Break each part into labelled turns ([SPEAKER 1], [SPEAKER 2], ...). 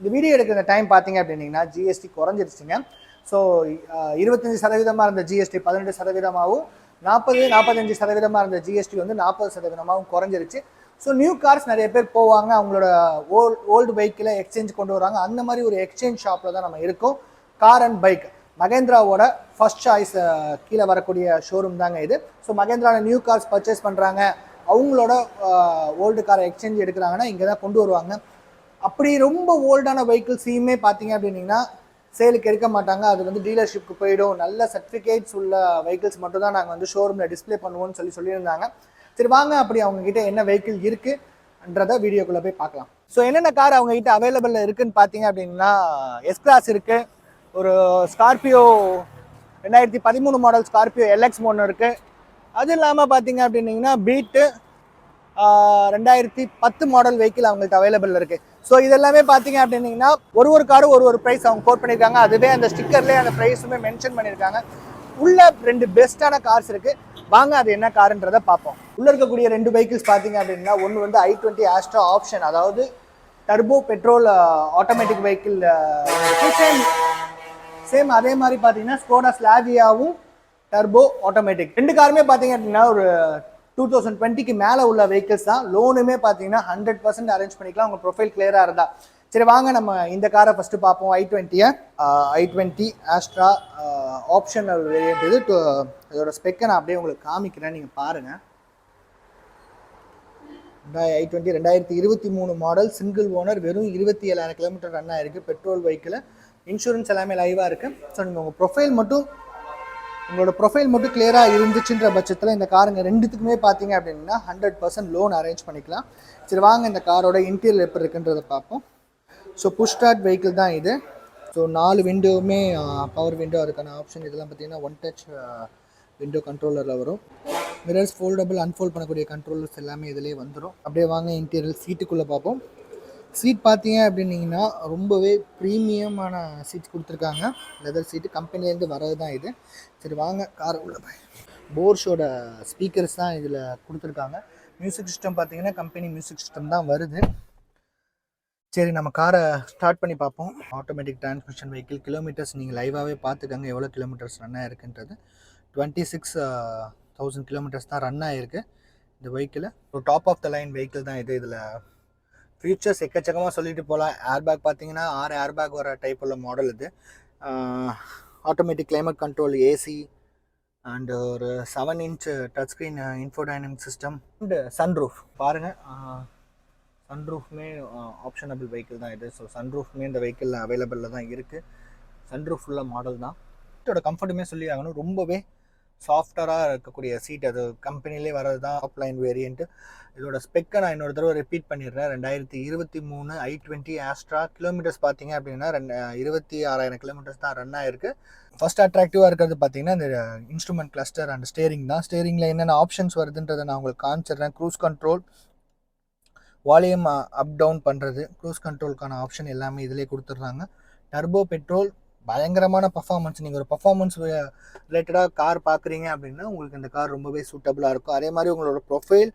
[SPEAKER 1] இந்த வீடியோ எடுக்கிற டைம் பார்த்தீங்க அப்படின்னீங்கன்னா ஜிஎஸ்டி குறைஞ்சிருச்சுங்க. ஸோ இருபத்தஞ்சி சதவீதமாக இருந்த ஜிஎஸ்டி பதினெட்டு சதவீதமாகவும் நாற்பது நாற்பத்தஞ்சு சதவீதமாக இருந்த ஜிஎஸ்டி வந்து நாற்பது சதவீதமாகவும் குறைஞ்சிருச்சு. ஸோ நியூ கார்ஸ் நிறைய பேர் போவாங்க அவங்களோட ஓல் ஓல்டு பைக்கில் எக்ஸ்சேஞ்ச் கொண்டு வராங்க. அந்த மாதிரி ஒரு எக்ஸ்சேஞ்ச் ஷாப்பில் தான் நம்ம இருக்கோம். கார் அண்ட் பைக் மகேந்திராவோட ஃபர்ஸ்ட் சாய்ஸ் கீழே வரக்கூடிய ஷோரூம் தாங்க இது. ஸோ மகேந்திராவில் நியூ கார்ஸ் பர்ச்சேஸ் பண்ணுறாங்க அவங்களோட ஓல்டு காரை எக்ஸ்சேஞ்ச் எடுக்கிறாங்கன்னா இங்கே தான் கொண்டு வருவாங்க. அப்படி ரொம்ப ஓல்டான வெஹிக்கிள்ஸையுமே பார்த்தீங்க அப்படின்னீங்கன்னா சேலுக்கு எடுக்க மாட்டாங்க. அது வந்து டீலர்ஷிப்க்கு போயிடும். நல்ல சர்டிஃபிகேட்ஸ் உள்ள வெஹிக்கிள்ஸ் மட்டும் தான் நாங்கள் வந்து ஷோரூமில் டிஸ்ப்ளே பண்ணுவோம்னு சொல்லி சொல்லியிருந்தாங்க. சரி வாங்க. அப்படி அவங்கக்கிட்ட என்ன வெஹிக்கிள் இருக்குன்றத வீடியோக்குள்ளே போய் பார்க்கலாம். ஸோ என்னென்ன கார் அவங்ககிட்ட அவைலபிளில் இருக்குதுன்னு பார்த்தீங்க அப்படின்னா எஸ் கிளாஸ் இருக்குது ஒரு ஸ்கார்பியோ ரெண்டாயிரத்தி பதிமூணு மாடல் ஸ்கார்பியோ எல்எக்ஸ் ஒன்று இருக்குது அது இல்லாமல் பார்த்தீங்க அப்படின்னீங்கன்னா பீட்டு ரெண்டாயிரத்தி பத்து மாடல் வெஹிக்கிள் அவங்கள்ட்ட அவைலபிள் இருக்கு. ஸோ இதெல்லாமே பார்த்தீங்க அப்படின்னீங்கன்னா ஒரு ஒரு காரும் ஒரு ஒரு ப்ரைஸ் அவங்க கோட் பண்ணியிருக்காங்க. அதுவே அந்த ஸ்டிக்கர்லேயே அந்த ப்ரைஸுமே மென்ஷன் பண்ணியிருக்காங்க. உள்ள ரெண்டு பெஸ்ட்டான கார்ஸ் இருக்கு. வாங்க அது என்ன காருன்றதை பார்ப்போம். உள்ள இருக்கக்கூடிய ரெண்டு வெஹிக்கிள்ஸ் பார்த்தீங்க அப்படின்னா ஒன்று வந்து ஐ டுவெண்ட்டி ஆஸ்ட்ரா ஆப்ஷன் அதாவது turbo petrol automatic vehicle same same அதே மாதிரி பார்த்தீங்கன்னா ஸ்கோடா ஸ்லாவியாவும் டர்போ ஆட்டோமேட்டிக் ரெண்டு காருமே பார்த்தீங்க அப்படின்னா ஒரு டூ தௌசண்ட் டுவெண்ட்டிக்கு மேலே உள்ள வெஹிக்கிள்ஸ் தான். லோனுமே பார்த்தீங்கன்னா ஹண்ட்ரட் பர்சன்ட் அரேஞ்ச் பண்ணிக்கலாம். உங்கள் ப்ரொஃபைல் கிளியராக இருந்தால் சரி வாங்க நம்ம இந்த காரை ஃபஸ்ட்டு பார்ப்போம். ஐ டுவெண்ட்டியை i twenty Asta optional variant இது. இதோட ஸ்பெக்கை நான் அப்படியே உங்களுக்கு காமிக்கிறேன். நீங்கள் பாருங்கள் ஐ டுவெண்ட்டி ரெண்டாயிரத்தி இருபத்தி மூணு மாடல் சிங்கிள் ஓனர் வெறும் இருபத்தி ஏழாயிரம் கிலோமீட்டர் ரன் ஆயிருக்கு. பெட்ரோல் பைக்கில் இன்சூரன்ஸ் எல்லாமே லைவாக இருக்குது ஸோ நீங்கள் உங்கள் ப்ரொஃபைல் மட்டும் உங்களோட ப்ரொஃபைல் மட்டும் கிளியராக இருந்துச்சுன்ற பட்சத்தில் இந்த காருங்க ரெண்டுத்துக்குமே பார்த்தீங்க அப்படின்னா ஹண்ட்ரட் பர்சன்ட் லோன் அரேஞ்ச் பண்ணிக்கலாம். சரி வாங்க இந்த காரோட இன்டீரியர் எப்படி இருக்குன்றதை பார்ப்போம். ஸோ புஷ் ஸ்டார்ட் வெஹிக்கிள் தான் இது. ஸோ நாலு விண்டோவுமே பவர் விண்டோ அதுக்கான ஆப்ஷன் இதெல்லாம் பார்த்தீங்கன்னா ஒன் டச் விண்டோ கண்ட்ரோலரில் வரும். மிரர்ஸ் ஃபோல்டபுள் அன்ஃபோல்ட் பண்ணக்கூடிய கண்ட்ரோலர்ஸ் எல்லாமே இதிலே வந்துடும் அப்படியே வாங்க இன்டீரியர் சீட்டுக்குள்ளே பார்ப்போம். சீட் பார்த்தீங்க அப்படின்னீங்கன்னா ரொம்பவே ப்ரீமியமான சீட்ஸ் கொடுத்துருக்காங்க. லெதர் சீட்டு கம்பெனிலேருந்து வர்றது தான் இது. சரி வாங்க கார் உள்ள போர்ஷோட ஸ்பீக்கர்ஸ் தான் இதில் கொடுத்துருக்காங்க. மியூசிக் சிஸ்டம் பார்த்தீங்கன்னா கம்பெனி மியூசிக் சிஸ்டம் தான் வருது. சரி நம்ம காரை ஸ்டார்ட் பண்ணி பார்ப்போம். ஆட்டோமேட்டிக் டிரான்ஸ்மிஷன் வெஹிக்கிள் கிலோமீட்டர்ஸ் நீங்கள் லைவாகவே பார்த்துக்கங்க. எவ்வளோ கிலோமீட்டர்ஸ் ரன் ஆயிருக்குன்றது. டுவெண்ட்டி சிக்ஸ் தௌசண்ட் கிலோமீட்டர்ஸ் தான் ரன் ஆகிருக்கு இந்த வெஹிக்கிள் ஒரு top of the line vehicle தான் இது இதில் ஃபியூச்சர்ஸ் எக்கச்சக்கமாக சொல்லிட்டு போகலாம் ஏர் பேக் பார்த்தீங்கன்னா ஆறு ஏர் பேக் வர டைப் உள்ள மாடல் இது. Automatic climate control AC and ஒரு seven inch touch screen infotainment system and sunroof பாருங்கள் சன்ரூஃப்மே ஆப்ஷனபிள் வெஹிக்கிள் தான் இது. ஸோ சன்ரூஃப்மே இந்த வெஹிக்கிளில் அவைலபிளில் தான் இருக்குது சன்ரூஃப் உள்ள மாடல் தான். இதோட கம்ஃபர்ட்டுமே சொல்லி ஆகணும் ரொம்பவே சாஃப்டராக இருக்கக்கூடிய சீட் அது கம்பெனிலே வர்றது தான் டாப் லைன் வேரியண்ட்டு இதோட ஸ்பெக்கை நான் இன்னொரு தடவை ரிப்பீட் பண்ணிடுறேன். ரெண்டாயிரத்தி இருபத்தி மூணு ஐ டுவெண்ட்டி ஆஸ்ட்ரா கிலோமீட்டர்ஸ் பார்த்தீங்க அப்படின்னா ரெண்டு இருபத்தி ஆறாயிரம் கிலோமீட்டர்ஸ் தான் ரன் ஆயிருக்கு. ஃபஸ்ட் அட்ராக்டிவாக இருக்கிறது பார்த்தீங்கன்னா இந்த இன்ஸ்ட்ருமெண்ட் கிளஸ்டர் அண்ட் ஸ்டேரிங் தான். ஸ்டேரிங்கில் என்னென்ன ஆப்ஷன்ஸ் வருதுன்றதை நான் உங்களுக்கு காமிச்சிடுறேன். Cruise control volume up down பண்ணுறது க்ரூஸ் கண்ட்ரோலுக்கான ஆப்ஷன் எல்லாமே இதிலே கொடுத்துட்றாங்க. டர்போ பெட்ரோல் பயங்கரமான பர்ஃபார்மன்ஸ் நீங்கள் ஒரு பர்ஃபார்மன்ஸ் ரிலேட்டடாக கார் பார்க்குறீங்க அப்படின்னா உங்களுக்கு இந்த கார் ரொம்பவே சூட்டபுளாக இருக்கும். அதே மாதிரி உங்களோட ப்ரொஃபைல்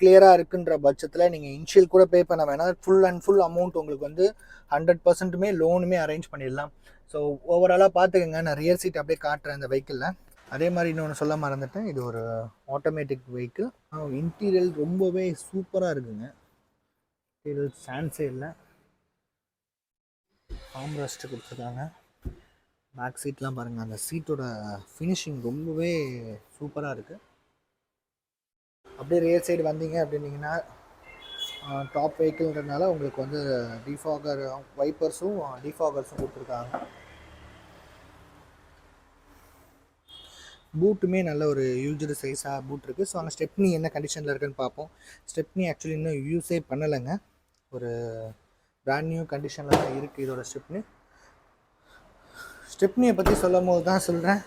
[SPEAKER 1] கிளியராக இருக்குன்ற பட்சத்தில் நீங்கள் இன்ஷியல் கூட பே பண்ண வேணாம். ஃபுல் அண்ட் ஃபுல் அமௌண்ட் உங்களுக்கு வந்து ஹண்ட்ரட் பர்சன்ட்டுமே லோனுமே அரேஞ்ச் பண்ணிடலாம். ஸோ ஓவராலாக பார்த்துக்கங்க. நான் ரியர் சீட் அப்படியே காட்டுறேன் இந்த வெஹிக்கிளில் அதே மாதிரி இன்னொன்று சொல்ல மறந்துட்டேன். இது ஒரு ஆட்டோமேட்டிக் வெஹிக்கிள் இன்டீரியல் ரொம்பவே சூப்பராக இருக்குங்க. இன்டீரியல் சான்ஸே இல்லை. ஆம்ரெஸ்ட் கொடுத்துருக்காங்க. பேக் சீட்லாம் பாருங்கள் அந்த சீட்டோட ஃபினிஷிங் ரொம்பவே சூப்பராக இருக்குது அப்படியே ரியர் சைடு வந்தீங்க அப்படின்னீங்கன்னா டாப் வெஹிக்கிள்ன்றதுனால உங்களுக்கு வந்து டிஃபாகர் வைப்பர்ஸும் டிஃபாகர்ஸும் கொடுத்துருக்காங்க. பூட்டுமே நல்ல ஒரு யூஜர் சைஸாக பூட் இருக்குது ஸோ அந்த ஸ்டெப்னி என்ன கண்டிஷனில் இருக்குன்னு பார்ப்போம். ஸ்டெப்னி ஆக்சுவலி இன்னும் யூஸே பண்ணலைங்க. ஒரு பிராண்ட் நியூ கண்டிஷனில் தான் இருக்குது இதோட ஸ்டெப்னி ஸ்டெப்னியை பற்றி சொல்லும் போது தான் சொல்கிறேன்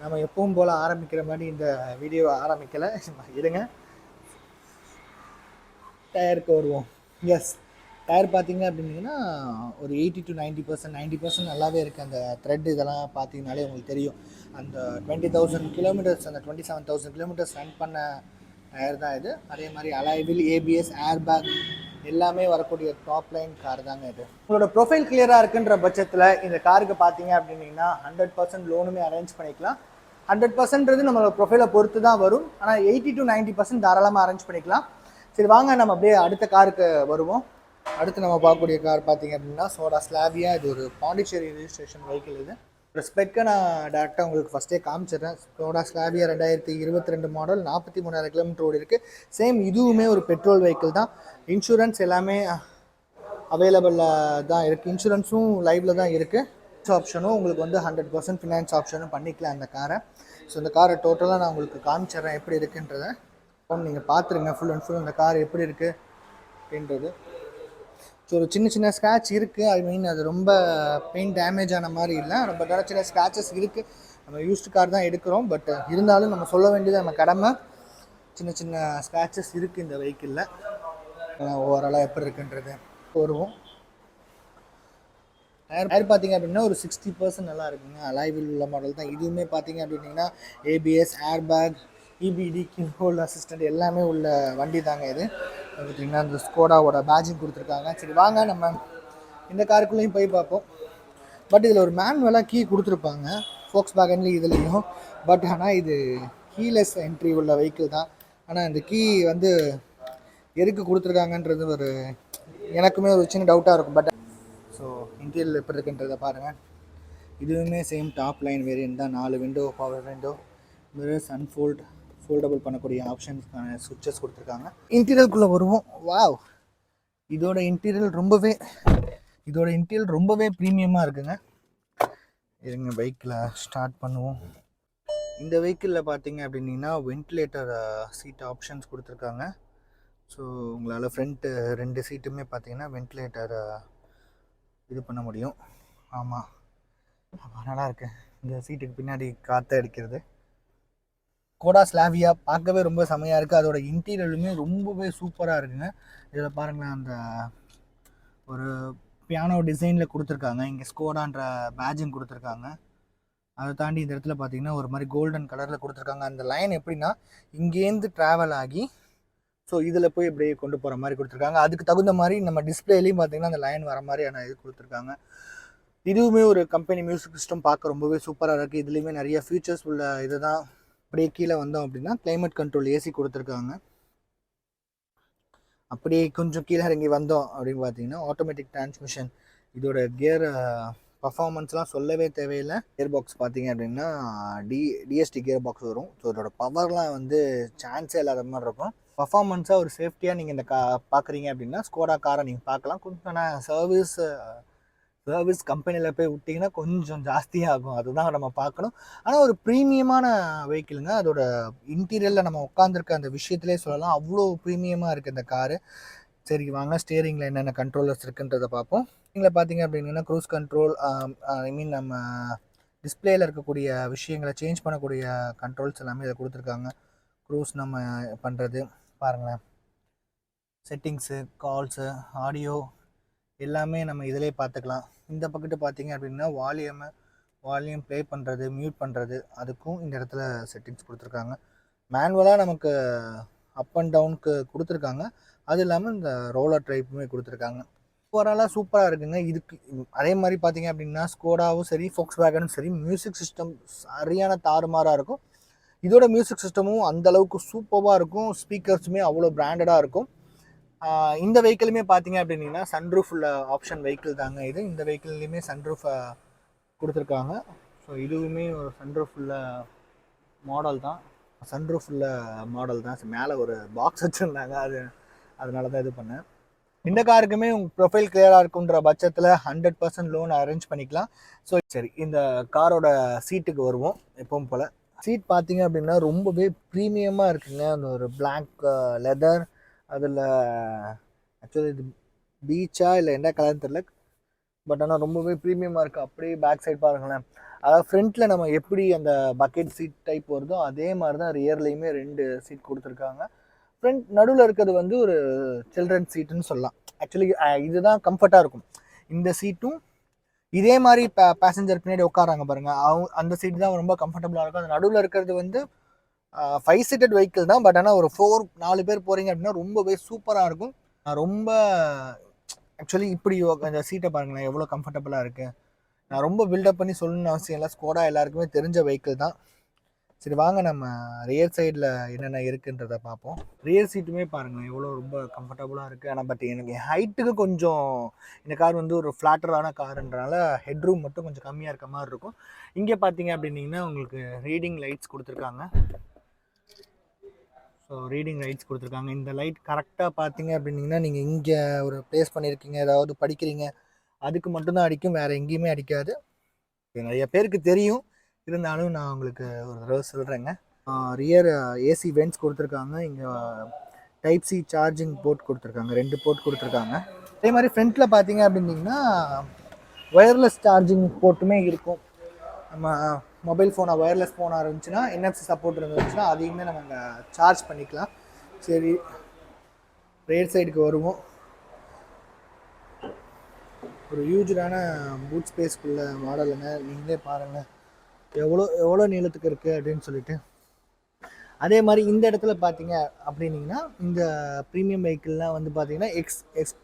[SPEAKER 1] நம்ம எப்பவும் போல் ஆரம்பிக்கிற மாதிரி இந்த வீடியோவை ஆரம்பிக்கலை. இருங்க. டயருக்கு வருவோம். எஸ் டயர் பார்த்தீங்க அப்படின்னா ஒரு eighty to ninety percent ninety percent நல்லாவே இருக்குது அந்த த்ரெட் இதெல்லாம் பார்த்தீங்கனாலே உங்களுக்கு தெரியும். அந்த டுவெண்ட்டி தௌசண்ட் கிலோமீட்டர்ஸ் அந்த twenty seven thousand kilometres run பண்ண டயர் தான் இது. அதே மாதிரி அலைவில் ஏபிஎஸ் ஏர் பேக் எல்லாமே வரக்கூடிய டாப் லைன் கார் தாங்க இது. உங்களோட ப்ரொஃபைல் கிளியராக இருக்குன்ற பட்சத்தில் இந்த காருக்கு பார்த்தீங்க அப்படின்னீங்கன்னா ஹண்ட்ரட் பர்சன்ட் லோனுமே அரேஞ்ச் பண்ணிக்கலாம். ஹண்ட்ரட் பர்சன்ட்றது நம்மளோட ப்ரொஃபைலை பொறுத்து தான் வரும். ஆனால் எயிட்டி டு 90% பர்சன்ட் தாராளமாக அரேஞ்ச் பண்ணிக்கலாம். சரி வாங்க நம்ம அப்படியே அடுத்த காருக்கு வருவோம். அடுத்து நம்ம பார்க்கக்கூடிய கார் பார்த்தீங்க அப்படின்னா சோடா ஸ்லாவியா இது ஒரு பாண்டிச்சேரி ரிஜிஸ்ட்ரேஷன் வெஹிக்கிள் இது. ஒரு ஸ்பெக்கை நான் டேரெக்டாக உங்களுக்கு ஃபஸ்ட்டே காமிச்சிடுறேன். ஸ்கோடா ஸ்லாவியா ரெண்டாயிரத்தி இருபத்தி ரெண்டு மாடல் நாற்பத்தி மூணாயிரம் கிலோமீட்டர் ஓடி இருக்குது சேம் இதுவுமே ஒரு பெட்ரோல் வெஹிக்கிள் தான். இன்சூரன்ஸ் எல்லாமே அவைலபிளில் தான் இருக்குது இன்சூரன்ஸும் லைவில் தான் இருக்குது ஆப்ஷனும் உங்களுக்கு வந்து ஹண்ட்ரட் பர்சன்ட் ஃபினான்ஸ் ஆப்ஷனும் பண்ணிக்கலாம் அந்த காரை ஸோ இந்த காரை டோட்டலாக நான் உங்களுக்கு காமிச்சிடுறேன் எப்படி இருக்குன்றதை. நீங்கள் பார்த்துருங்க. ஃபுல் அண்ட் ஃபுல் அந்த கார் எப்படி இருக்குது அப்படின்றது. ஸோ ஒரு சின்ன சின்ன ஸ்க்ராட்ச் இருக்குது ஐ மீன் அது ரொம்ப பெயிண்ட் டேமேஜ் ஆன மாதிரி இல்லை. ரொம்ப சின்ன சின்ன ஸ்க்ராச்சஸ் இருக்குது நம்ம யூஸ்டு கார் தான் எடுக்கிறோம். பட் இருந்தாலும் நம்ம சொல்ல வேண்டியது நம்ம கடமை. சின்ன சின்ன ஸ்க்ராச்சஸ் இருக்குது இந்த வெஹிக்கிளில் ஓவராலாக எப்படி இருக்குன்றது வருவோம் டயர் டயர் பார்த்தீங்க அப்படின்னா ஒரு சிக்ஸ்டி பர்சன்ட் நல்லா இருக்குங்க. அலைவில் உள்ள மாடல் தான். இதுவுமே பார்த்தீங்க அப்படின்னீங்கன்னா ஏபிஎஸ் ஏர் பேக் இபிடி கின்ஹோல் அசிஸ்டன்ட் எல்லாமே உள்ள வண்டி தாங்க இது. பார்த்தீங்கன்னா இந்த ஸ்கோடாவோட பேஜிங் கொடுத்துருக்காங்க. சரி வாங்க நம்ம இந்த காருக்குள்ளேயும் போய் பார்ப்போம். பட் இதில் ஒரு மேனுவலாக கீ கொடுத்துருப்பாங்க. ஃபோக்ஸ் பேகன்லேயும் இதுலேயும். பட் ஆனால் இது கீலெஸ் என்ட்ரி உள்ள வெஹிக்கிள் தான். ஆனால் இந்த கீ வந்து எதுக்கு கொடுத்துருக்காங்கன்றது ஒரு எனக்குமே ஒரு சின்ன டவுட்டாக இருக்கும். பட் ஸோ இன்டீரியல் எப்படி இருக்குன்றதை பாருங்கள் இதுவுமே சேம் டாப் லைன் வேரியன்ட் தான். நாலு window power window mirrors unfold foldable பண்ணக்கூடிய ஆப்ஷன்ஸ்க்கான சுவிட்சஸ் கொடுத்துருக்காங்க. இன்டீரியல்குள்ளே வருவோம். வாவ் இதோட இன்டீரியல் ரொம்பவே இதோட இன்டீரியல் ரொம்பவே ப்ரீமியமாக இருக்குங்க. இருங்க பைக்கில் ஸ்டார்ட் பண்ணுவோம். இந்த வெஹிக்கிளில் பார்த்தீங்க அப்படின்னா வென்டிலேட்டர் சீட் ஆப்ஷன்ஸ் கொடுத்துருக்காங்க. ஸோ உங்களால் ஃப்ரண்ட்டு ரெண்டு சீட்டுமே பார்த்தீங்கன்னா வென்டிலேட்டர் இது பண்ண முடியும். ஆமாம் நல்லாயிருக்கு இந்த சீட்டுக்கு பின்னாடி காற்றை அடிக்கிறது. கோடா ஸ்லாவியா பார்க்கவே ரொம்ப செமையாக இருக்குது அதோட இன்டீரியருமே ரொம்பவே சூப்பராக இருக்குங்க. இதில் பாருங்களேன் அந்த ஒரு பியானோ டிசைனில் கொடுத்துருக்காங்க. இங்கே ஸ்கோடான்ற பேஜிங் கொடுத்துருக்காங்க. அதை தாண்டி இந்த இடத்துல பார்த்தீங்கன்னா ஒரு மாதிரி கோல்டன் கலரில் கொடுத்துருக்காங்க. அந்த லைன் எப்படின்னா இங்கேருந்து ட்ராவல் ஆகி ஸோ இதில் போய் இப்படியே கொண்டு போகிற மாதிரி கொடுத்துருக்காங்க. அதுக்கு தகுந்த மாதிரி நம்ம டிஸ்பிளேலையும் பார்த்தீங்கன்னா அந்த லைன் வர மாதிரியான இது கொடுத்துருக்காங்க. இதுவுமே ஒரு கம்பெனி மியூசிக் சிஸ்டம் பார்க்க ரொம்பவே சூப்பராக இருக்குது இதுலேயுமே நிறைய ஃபியூச்சர்ஸ் உள்ள இது தான் அப்படியே கீழே வந்தோம் அப்படின்னா கிளைமேட் கண்ட்ரோல் ஏசி கொடுத்துருக்காங்க. அப்படியே கொஞ்சம் கீழே இறங்கி வந்தோம் அப்படின்னு பார்த்தீங்கன்னா ஆட்டோமேட்டிக் டிரான்ஸ்மிஷன் இதோட கியர் பர்ஃபார்மன்ஸ்லாம் சொல்லவே தேவையில்லை. கியர் பாக்ஸ் பார்த்தீங்க அப்படின்னா டி டிஎஸ்டி கியர் பாக்ஸ் வரும். ஸோ இதோட பவர்லாம் வந்து சான்ஸே இல்லாத மாதிரி இருக்கும். பர்ஃபார்மன்ஸாக ஒரு சேஃப்டியாக நீங்கள் இந்த கா பார்க்குறீங்க அப்படின்னா ஸ்கோடா காரை நீங்கள் பார்க்கலாம். கொஞ்சம் ஆனால் சர்வீஸ் சர்வீஸ் கம்பெனியில் போய் விட்டிங்கன்னா கொஞ்சம் ஜாஸ்தியாகும். அதுதான் நம்ம பார்க்கணும். ஆனால் ஒரு ப்ரீமியமான வெஹிக்கிளுங்க அதோட இன்டீரியரில் நம்ம உட்காந்துருக்க அந்த விஷயத்திலே சொல்லலாம். அவ்வளோ ப்ரீமியமாக இருக்குது இந்த காரு சரி வாங்க. ஸ்டேரிங்கில் என்னென்ன கண்ட்ரோலர்ஸ் இருக்குன்றதை பார்ப்போம். இதில் பார்த்தீங்க அப்படின்னா க்ரூஸ் கண்ட்ரோல் ஐ மீன் நம்ம டிஸ்பிளேயில் இருக்கக்கூடிய விஷயங்களை சேஞ்ச் பண்ணக்கூடிய கண்ட்ரோல்ஸ் எல்லாமே இதை கொடுத்துருக்காங்க. க்ரூஸ் நம்ம பண்ணுறது பாருங்களேன். செட்டிங்ஸு கால்ஸு ஆடியோ எல்லாமே நம்ம இதிலே பார்த்துக்கலாம் இந்த பக்கத்து பார்த்தீங்க அப்படின்னா வால்யூமை வால்யூம் ப்ளே பண்ணுறது மியூட் பண்ணுறது அதுக்கும் இந்த இடத்துல செட்டிங்ஸ் கொடுத்துருக்காங்க. மேனுவலாக நமக்கு அப் அண்ட் டவுனுக்கு கொடுத்துருக்காங்க. அது இல்லாமல் இந்த ரோலர் டைப்புமே கொடுத்துருக்காங்க. ஓவராலாக சூப்பராக இருக்குங்க. இதுக்கு அதே மாதிரி பார்த்தீங்க அப்படின்னா ஸ்கோடாவும் சரி ஃபோக்ஸ் வேகனும் சரி மியூசிக் சிஸ்டம் சரியான தாறுமாறாக இருக்கும். இதோட மியூசிக் சிஸ்டமும் அந்த அளவுக்கு சூப்பராக இருக்கும். ஸ்பீக்கர்ஸுமே அவ்வளோ பிராண்டடாக இருக்கும். இந்த வெஹிக்கிளுமே பார்த்தீங்க அப்படின்னா சன்ரூஃப் உள்ள ஆப்ஷன் வெஹிக்கிள் தாங்க இது. இந்த வெஹிக்கிள்லேயுமே சன்ரூஃப் கொடுத்துருக்காங்க. ஸோ இதுவுமே ஒரு சன்ரூஃப் உள்ள மாடல் தான். சன்ரூஃப் உள்ள மாடல் தான். மேலே ஒரு பாக்ஸ் வச்சுருந்தாங்க. அது அதனால தான் இது பண்ணேன். இந்த காருக்குமே உங்கள் ப்ரொஃபைல் கிளியராக இருக்குன்ற பட்சத்தில் ஹண்ட்ரட் பர்சன்ட் லோன் அரேஞ்ச் பண்ணிக்கலாம். ஸோ சரி இந்த காரோட சீட்டுக்கு வருவோம். எப்பவும் போல். சீட் பார்த்தீங்க அப்படின்னா ரொம்பவே ப்ரீமியமாக இருக்குங்க. அந்த ஒரு பிளாக் லெதர் அதில் ஆக்சுவலி இது பீச்சா இல்லை என்ன கலர்னு தெரில பட் ஆனால் ரொம்பவே ப்ரீமியமாக இருக்குது அப்படியே பேக் சைட் பாருங்களேன். அதாவது ஃப்ரண்ட்டில் நம்ம எப்படி அந்த பக்கெட் சீட் டைப் வருதோ அதே மாதிரி தான் ரியர்லேயுமே ரெண்டு சீட் கொடுத்துருக்காங்க. ஃப்ரண்ட் நடுவில் இருக்கிறது வந்து ஒரு சில்ட்ரன் சீட்டுன்னு சொல்லலாம். ஆக்சுவலி இதுதான் கம்ஃபர்ட்டாக இருக்கும். இந்த சீட்டும் இதே மாதிரி பே பேசஞ்சர் பின்னாடி உட்காராங்க பாருங்கள் அவங்க அந்த சீட் தான் ரொம்ப கம்ஃபர்டபுளாக இருக்கும். அந்த நடுவில் இருக்கிறது வந்து ஃபைவ் சீட்டட் வெஹிக்கிள் தான். பட் ஆனால் ஒரு ஃபோர் நாலு பேர் போகிறீங்க அப்படின்னா ரொம்பவே சூப்பராக இருக்கும். நான் ரொம்ப ஆக்சுவலி இப்படி அந்த சீட்டை பாருங்களேன் எவ்வளோ கம்ஃபர்டபுளாக இருக்குது நான் ரொம்ப பில்டப் பண்ணி சொல்லணும்னு அவசியம் இல்லை. ஸ்கோடா எல்லாருக்குமே தெரிஞ்ச வெஹிக்கிள் தான். சரி வாங்க நம்ம ரியர் சைடில் என்னென்ன இருக்குன்றதை பார்ப்போம். ரியர் சீட்டுமே பாருங்களேன் எவ்வளோ ரொம்ப கம்ஃபர்டபுளாக இருக்குது ஆனால் பட் எனக்கு ஹைட்டுக்கு கொஞ்சம் இந்த கார் வந்து ஒரு ஃப்ளாட்டரான காருன்றனால ஹெட்ரூம் மட்டும் கொஞ்சம் கம்மியாக இருக்க மாதிரி இருக்கும். இங்கே பார்த்தீங்க அப்படின்னீங்கன்னா உங்களுக்கு ரீடிங் லைட்ஸ் கொடுத்துருக்காங்க. ஸோ ரீடிங் லைட்ஸ் கொடுத்துருக்காங்க. இந்த லைட் கரெக்டாக பார்த்தீங்க அப்படின்னீங்கன்னா நீங்கள் இங்கே ஒரு ப்ளேஸ் பண்ணியிருக்கீங்க ஏதாவது படிக்கிறீங்க அதுக்கு மட்டும்தான் அடிக்கும் வேறு எங்கேயுமே அடிக்காது. நிறைய பேருக்கு தெரியும். இருந்தாலும் நான் உங்களுக்கு ஒரு தடவை சொல்கிறேங்க ரியர் ஏசி வென்ட்ஸ் கொடுத்துருக்காங்க. இங்கே டைப் சி சார்ஜிங் போர்ட் கொடுத்துருக்காங்க. ரெண்டு போர்ட் கொடுத்துருக்காங்க. அதே மாதிரி ஃப்ரண்ட்டில் பார்த்தீங்க அப்படின்னிங்கன்னா ஒயர்லெஸ் சார்ஜிங் போர்ட்டுமே இருக்கும். நம்ம மொபைல் ஃபோனாக ஒயர்லெஸ் ஃபோனாக இருந்துச்சுன்னா என்எஃப்சி சப்போர்ட் இருந்துச்சுன்னா அதையுமே நம்ம அங்கே சார்ஜ் பண்ணிக்கலாம். சரி ரேட் சைடுக்கு வருவோம். ஒரு ஹியூஜான பூட் ஸ்பேஸ்க்குள்ள மாடலுங்க நீங்களே பாருங்கள் எவ்வளோ எவ்வளோ நீளத்துக்கு இருக்குது அப்படின்னு சொல்லிட்டு. அதே மாதிரி இந்த இடத்துல பார்த்தீங்க அப்படின்னீங்கன்னா இந்த ப்ரீமியம் வெஹிக்கிள்லாம் வந்து பார்த்தீங்கன்னா எக்ஸ் எக்ஸ்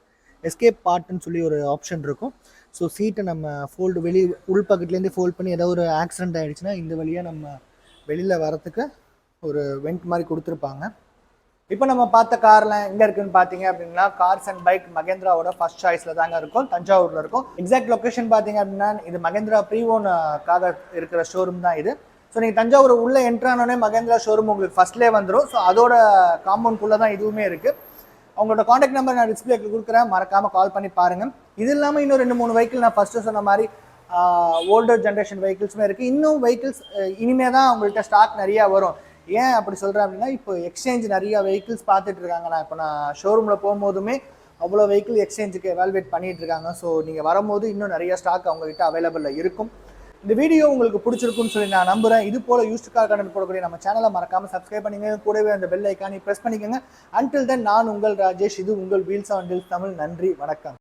[SPEAKER 1] எஸ்கேப் பார்ட்னு சொல்லி ஒரு ஆப்ஷன் இருக்கும். ஸோ சீட்டை நம்ம ஃபோல்டு வெளி உள் பக்கத்துலேருந்து ஃபோல்ட் பண்ணி ஏதோ ஒரு ஆக்சிடென்ட் ஆகிடுச்சுன்னா இந்த வழியாக நம்ம வெளியில் வரத்துக்கு ஒரு வெண்ட் மாதிரி கொடுத்துருப்பாங்க. இப்போ நம்ம பார்த்த கார்லாம் எங்கே இருக்குன்னு பார்த்தீங்க அப்படின்னா கார்ஸ் அண்ட் பைக் மகேந்திராவோட ஃபர்ஸ்ட் சாய்ஸில் தாங்க இருக்கும். தஞ்சாவூரில் இருக்கும். எக்ஸாக்ட் லொக்கேஷன் பார்த்தீங்க அப்படின்னா இது மகேந்திரா ப்ரீவோனுக்காக இருக்கிற ஷோரூம் தான் இது. ஸோ நீங்கள் தஞ்சாவூர் உள்ளே என்ட்ரானோடனே மகேந்திரா ஷோரூம் உங்களுக்கு ஃபர்ஸ்ட்லேயே வந்துடும் ஸோ அதோட காம்பவுண்ட்குள்ளே தான் இதுவுமே இருக்குது அவங்களோட காண்டாக்ட் நம்பர் நான் டிஸ்பிளேக்கு கொடுக்குறேன். மறக்காமல் கால் பண்ணி பாருங்கள் இது இல்லாமல் இன்னும் ரெண்டு மூணு வெஹிக்கிள் நான் ஃபஸ்ட்டு சொன்ன மாதிரி ஓல்டர் ஜென்ரேஷன் வெஹிக்கிள்ஸுமே இருக்குது இன்னும் வெஹிக்கிள்ஸ் இனிமே தான் அவங்கள்ட்ட ஸ்டாக் நிறையா வரும். ஏன் அப்படி சொல்கிறேன் அப்படின்னா இப்போ எக்ஸ்சேஞ்ச் நிறைய வெஹிக்கிள்ஸ் பார்த்துட்டு இருக்காங்க. நான் இப்போ நான் ஷோரூமில் போகும்போதுமே அவ்வளோ வெஹிக்கிள் எக்ஸ்சேஞ்சுக்கு எவால்வேட் பண்ணிட்டு இருக்காங்க. ஸோ நீங்கள் வரும்போது இன்னும் நிறைய ஸ்டாக் அவங்ககிட்ட அவைலபிளில் இருக்கும். இந்த வீடியோ உங்களுக்கு பிடிச்சிருக்குன்னு சொல்லி நான் நம்புறேன். இது போல யூஸ்ட் கார் கண்டென்ட் போடக்கூடிய நம்ம சேனலை மறக்காம சப்ஸ்கிரைப் பண்ணிங்க கூடவே அந்த பெல் ஐக்கானி ப்ரெஸ் பண்ணிக்கோங்க. அன்டில் தென் நான் உங்கள் ராஜேஷ் இது உங்கள் வீல்ஸ் ஆன் டீல்ஸ் தமிழ். நன்றி வணக்கம்.